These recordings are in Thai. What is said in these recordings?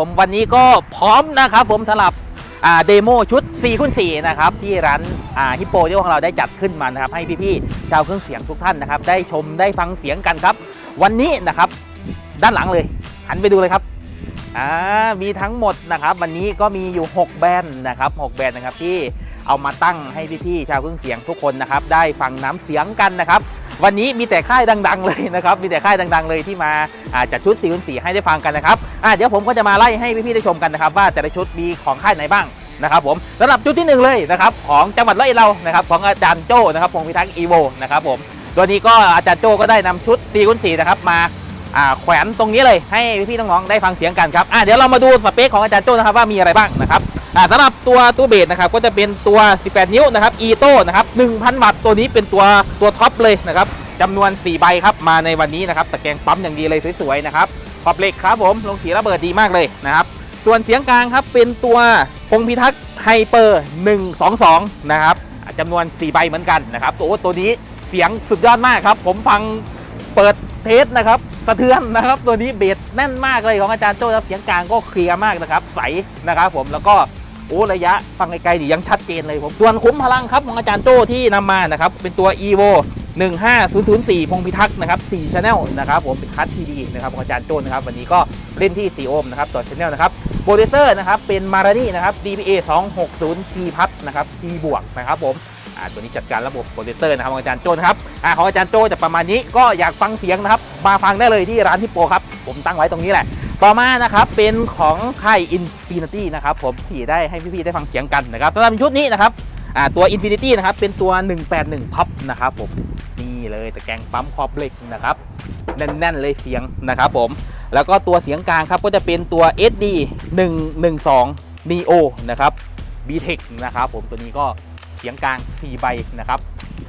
ผมวันนี้ก็พร้อมนะครับผมสำหรับเดโมชุด4คูณ4นะครับที่ร้านฮิปโปที่ของเราได้จัดขึ้นมานะครับให้พี่ๆชาวเครื่องเสียงทุกท่านนะครับได้ชมได้ฟังเสียงกันครับ วันนี้นะครับด้านหลังเลย หันไปดูเลยครับอ่ามีทั้งหมดนะครับวันนี้ก็มีอยู่ 6 แบรนด์นะครับ 6 แบรนด์นะครับที่เอามาตั้งให้พี่ๆชาวเครื่องเสียงทุกคนนะครับได้ฟังน้ำเสียงกันนะครับ วันนี้มีแต่ค่ายดัง ๆ เลยนะครับมีแต่ค่ายดัง ๆ เลยที่มาจัดชุด4คูณ4ให้ได้ฟังกันนะครับเดี๋ยวผมก็จะมาไล่ให้พี่ๆได้ชมกันนะครับ ว่าแต่ละชุดมีของค่ายไหนบ้างนะครับผมสำหรับชุดที่หนึ่งเลยนะครับของจังหวัดร้อยเอ็ดเรานะครับของอาจารย์โจ้นะครับพงพิทักษ์อีโวนะครับผมตัวนี้ก็อาจารย์โจ้ก็ได้นำชุด4คูณ4นะครับมาแขวนตรงนี้เลยให้พี่ๆน้องๆได้ฟังเสียงกันครับเดี๋ยวเรามาดูสเปคของอาจารย์โจ้นะครับว่ามีอะไรบ้างนะครับ อ่าสำหรับตัวตู้เบสนะครับก็จะเป็นตัว 18 นิ้วนะครับอีโต้นะครับ 1,000 วัตต์ตัวนี้เป็นตัวตัวท็อปเลยนะครับจำนวน 4 ใบครับมาในวันนี้นะครับตะแกรงปั๊มอย่างดีเลยสวยๆนะครับขอบเหล็กครับผมลงสีระเบิดดีมากเลยนะครับส่วนเสียงกลางครับเป็นตัวพงพิทักษ์ไฮเปอร์ 122 นะครับอ่าจำนวน 4 ใบเหมือนกันนะครับตัวตัวนี้เสียงสุดยอดมากครับ ผมฟังเปิดเทสนะครับสะเทือนนะครับ ตัวนี้เบสแน่นมากเลยของอาจารย์โจ้ครับเสียงกลางก็เคลียร์มากนะครับ ใสนะครับผมแล้วก็ โอ้ระยะฟังไกลๆดิยังชัดเจนเลยผมส่วนคุ้มพลังครับของอาจารย์โจ้ที่นำมานะครับเป็นตัว evo 15004 พงพิทักษ์นะครับ4 Channel นะครับผมเป็นคัททีดีนะครับของอาจารย์โจ้นะครับวันนี้ก็เล่นที่ 4 โอห์มนะครับต่อ Channel นะครับโปรดิวเซอร์นะครับเป็นมารานี่นะครับ DPA 260 T พัทนะครับ T บวกนะครับผมอ่าตัวนี้จัดการระบบโปรดิวเซอร์นะครับของอาจารย์โจ้นะครับอ่าของอาจารย์โจ้จะประมาณนี้ก็อยากฟังเสียงนะครับมาฟังได้เลยที่ร้านที่โปรครับผมตั้งไว้ตรงนี้แหละ ต่อมานะครับเป็นของค่าย Infinity นะครับผมที่ได้ให้พี่ๆได้ฟังเสียงกันนะครับสำหรับชุดนี้นะครับตัว Infinity นะครับเป็นตัว 181 Top นะครับผมนี่เลยตะแกรงปั๊มคอบเหล็กนะครับแน่นๆเลยเสียงนะครับผมแล้วก็ตัวเสียงกลางครับก็จะเป็นตัว SD 112 Neo นะครับ BTEC นะครับผมตัวนี้ก็เสียงกลาง 4 ใบนะครับ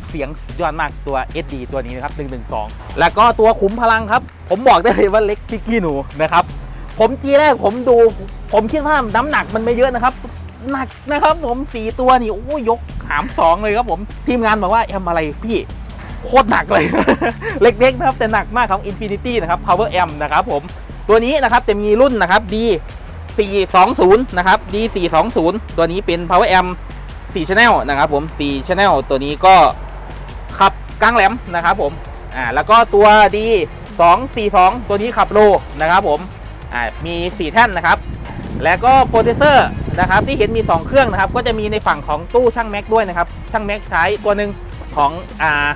เสียงสุดยอดมากตัว SD ตัวนี้นะครับ112 แล้วก็ตัวขุมพลังครับ ผมบอกได้เลยว่าเล็กพิกกี้หนูนะครับ ผมทีแรกผมดู ผมคิดว่าน้ำหนักมันไม่เยอะนะครับ หนักนะครับผมสี่ตัวนี่โอ้ยยกหามสองเลยครับผมทีมงานบอกว่าแอมอะไรพี่โคตรหนักเลย เล็กๆนะครับแต่หนักมากของ Infinity นะครับ Power M นะครับผมตัวนี้นะครับจะมีรุ่นนะครับ D 420นะครับ D 420ตัวนี้เป็น Power M 4 Channel นะครับผม4 Channel ตัวนี้ก็ขับกลางแหลมนะครับผมอ่าแล้วก็ตัว D 242 ตัวนี้ขับโลนะครับผม อ่ามี 4 แท่นนะครับ แล้วก็โปรเซสเซอร์นะครับที่เห็นมี 2 เครื่องนะครับ ก็จะมีในฝั่งของตู้ช่างแม็กด้วยนะครับ ช่างแม็กใช้ตัวหนึ่งของอ่า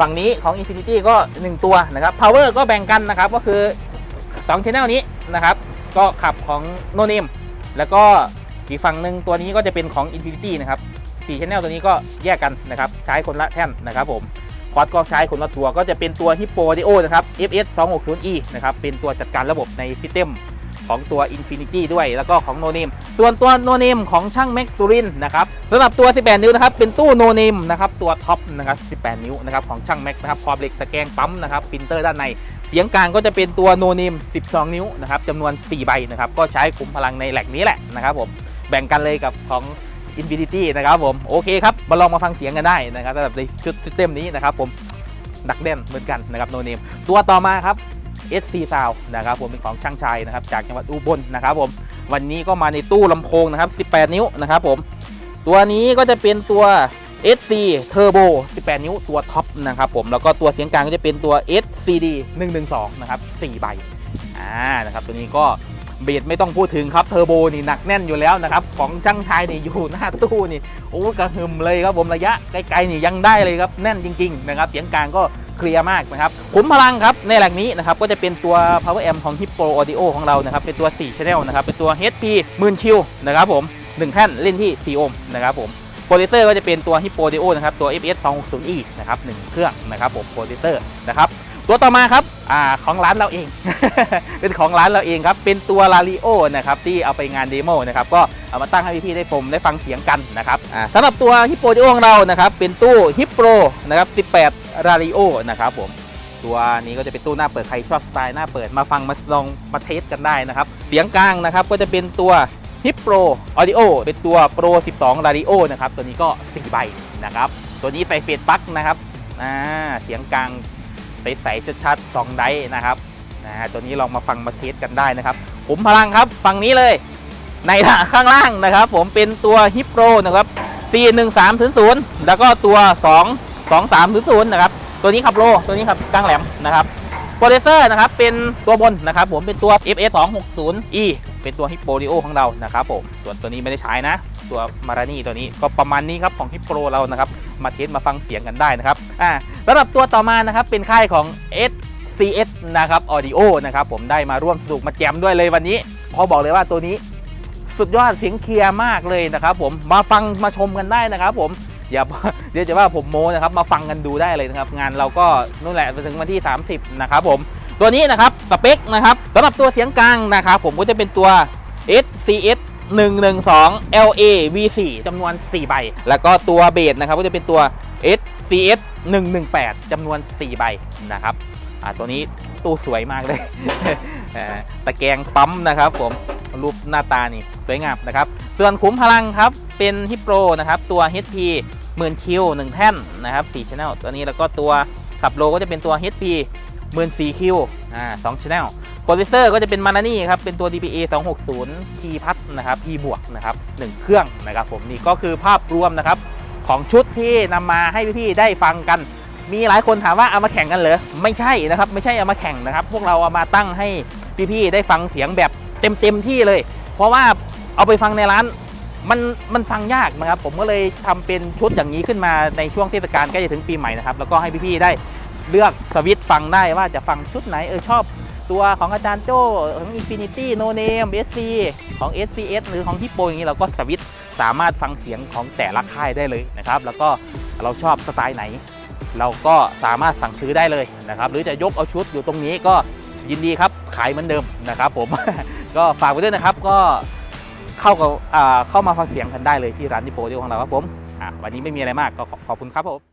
ฝั่งนี้ของ Infinity ก็ 1 ตัวนะครับ Power ก็แบ่งกันนะครับ ก็คือ2 Channel นี้นะครับ ก็ขับของ No Name แล้วก็อีกฝั่งหนึ่งตัวนี้ก็จะเป็นของ Infinity นะครับ4 Channel ตัวนี้ก็แยกกันนะครับ ใช้คนละแท่นนะครับผม คอร์ดก็ใช้คนละตัวก็จะเป็นตัว Hippo Audio นะครับ FS 260E นะครับเป็นตัวจัดการระบบในซิสเต็มของตัว Infinity ด้วยแล้วก็ของ No Name ส่วนตัว No Name ของช่าง Max สุรินนะครับสำหรับตัว 18 นิ้วนะครับเป็นตู้ No Name นะครับตัวท็อปนะครับ 18 นิ้วนะครับของช่าง Max นะครับขอบเหล็กตะแกรงปั๊มนะครับพินเตอร์ด้านในเสียงกลางก็จะเป็นตัว No Name 12 นิ้วนะครับจำนวน 4 ใบนะครับก็ใช้คุมพลังในแหลกนี้แหละนะครับผมแบ่งกันเลยกับของ Infinity นะครับผมโอเคครับมาลองมาฟังเสียงกันได้นะครับสำหรับในชุดซิสเต็มนี้นะครับผมดักแน่นเหมือนกันนะครับ No Name ตัวต่อมาครับ SC Sound นะครับผมเป็นของช่างชายนะครับจากจังหวัดอุบลนะครับผมวันนี้ก็มาในตู้ลำโพงนะครับ 18 นิ้วนะครับผมตัวนี้ก็จะเป็นตัว SC Turbo 18 นิ้วตัวท็อปนะครับผมแล้วก็ตัวเสียงกลางก็จะเป็นตัว SCD 112 นะครับ 4 ใบอ่านะครับตัวนี้ก็ เบสไม่ต้องพูดถึงครับเทอร์โบนี่หนักแน่นอยู่แล้วนะครับ ของช่างชายนี่อยู่หน้าตู้นี่โอ้กระหึ่มเลยครับผมระยะไกลๆนี่ยังได้เลยครับแน่นจริงๆนะครับเสียงกลางก็เคลียร์มากนะครับขุมพลังครับในหล่งนี้นะครับก็จะเป็นตัว power amp ของ Hippo Audio ของเรานะครับเป็นตัว 4 channel นะครับเป็นตัว HP หมื่นชิวนะครับผม1แท่นเล่นที่ 4 โอห์มนะครับผมโปรดิวเซอร์ก็จะเป็นตัว Hippo Audio นะครับตัว FS 260E นะครับ1เครื่องนะครับผมโปรดิวเซอร์นะครับ ตัวต่อมาครับอของร้านเราเอง เป็นของร้านเราเองครับ เป็นตัว l a r i o นะครับที่เอาไปงานเดโมนะครับก็เอามาตั้งให้พี่ๆได้ชมได้ฟังเสียงกันนะครับอ่าสำหรับตัว Hippo Audio ของเรานะครับเป็นตู้ Hippo นะครับ 18 l a r i o นะครับผมตัวนี้ก็จะเป็นตู้หน้าเปิดใครชอบสไตล์หน้าเปิดมาฟังมาลองมาเทสกันได้นะครับเสียงกลางนะครับก็จะเป็นตัว Hip Pro Audio เป็นตัว Pro 12 Radio นะครับตัวนี้ก็4ใบนะครับตัวนี้ใส่เฟสปลั๊กนะครับเสียงกลาง ใสๆชัดๆ2ไดนะครับนะตัวนี้ลองมาฟังมาเทสกันได้นะครับ ผมพลังครับฝั่งนี้เลย ในข้างล่างนะครับ ผมเป็นตัวฮิปโปรนะครับ41300 แล้วก็ตัว 2 2300นะครับ ตัวนี้ขับโล ตัวนี้ขับกลางแหลมนะครับโปรเซสเซอร์นะครับ เป็นตัวบนนะครับ ผมเป็นตัว FS 260 E เป็นตัวฮิปโปริโอของเรานะครับผม ส่วนตัวนี้ไม่ได้ใช้นะ ตัวมารานี่ตัวนี้ก็ประมาณนี้ครับของฮิปโปรเรานะครับ มาเทสมาฟังเสียงกันได้นะครับอ่าสำหรับตัวต่อมานะครับเป็นค่ายของ SCS นะครับ Audio นะครับผมได้มาร่วมสนุกมาแจมด้วยเลยวันนี้ขอบอกเลยว่าตัวนี้สุดยอดเสียงเคลียร์มากเลยนะครับผมมาฟังมาชมกันได้นะครับผมอย่าเดี๋ยวจะว่าผมโมนะครับมาฟังกันดูได้เลยนะครับ งานเราก็นู่นแหละไปถึงวันที่ 30 นะครับผมตัวนี้นะครับสเปคนะครับสำหรับตัวเสียงกลางนะครับผมก็จะเป็นตัว SCS 112 LA V4 จำนวน 4 ใบ แล้วก็ตัวเบสนะครับก็จะเป็นตัว SCS 118จำนวน 4 ใบนะครับอ่าตัวนี้ตู้สวยมากเลยอ่อตะแกรงปั๊มนะครับผมรูปหน้าตานี่สวยงามนะครับ ส่วนขุมพลังครับ เป็นฮิปโปรนะครับ ตัว HP หมื่นคิวหนึ่งแท่นนะครับ4 channel ตัวนี้แล้วก็ตัวขับโลก็จะเป็นตัว HP หมื่นสี่คิวอ่าสอง channel โปรดิวเซอร์ก็จะเป็นมานานี่ครับ เป็นตัว DPA 260 T พัทนะครับ E บวกนะครับหนึ่งเครื่องนะครับผมนี่ก็คือภาพรวมนะครับ ของชุดที่นำมาให้พี่ๆได้ฟังกัน มีหลายคนถามว่าเอามาแข่งกันเหรอ ไม่ใช่นะครับ ไม่ใช่เอามาแข่งนะครับ พวกเราเอามาตั้งให้พี่ๆได้ฟังเสียงแบบเต็มๆที่เลย เพราะว่าเอาไปฟังในร้านมันมันฟังยากนะครับ ผมก็เลยทำเป็นชุดอย่างนี้ขึ้นมาในช่วงเทศกาลใกล้จะถึงปีใหม่นะครับ แล้วก็ให้พี่ๆได้เลือกสวิตฟังได้ว่าจะฟังชุดไหนเออชอบ ตัวของอาจารย์โจ้ของ Infinity No Name SC ของ SCS หรือของที่โปรอย่างนี้เราก็สวิตสามารถฟังเสียงของแต่ละค่ายได้เลยนะครับ แล้วก็เราชอบสไตล์ไหน เราก็สามารถสั่งซื้อได้เลยนะครับ หรือจะยกเอาชุดอยู่ตรงนี้ก็ยินดีครับ ขายเหมือนเดิมนะครับผม ก็ฝากไว้ด้วยนะครับ ก็เข้ากับเข้ามาฟังเสียงกันได้เลยที่ร้านนิโปรของเราครับผมวันนี้ไม่มีอะไรมากก็ขอบคุณครับผม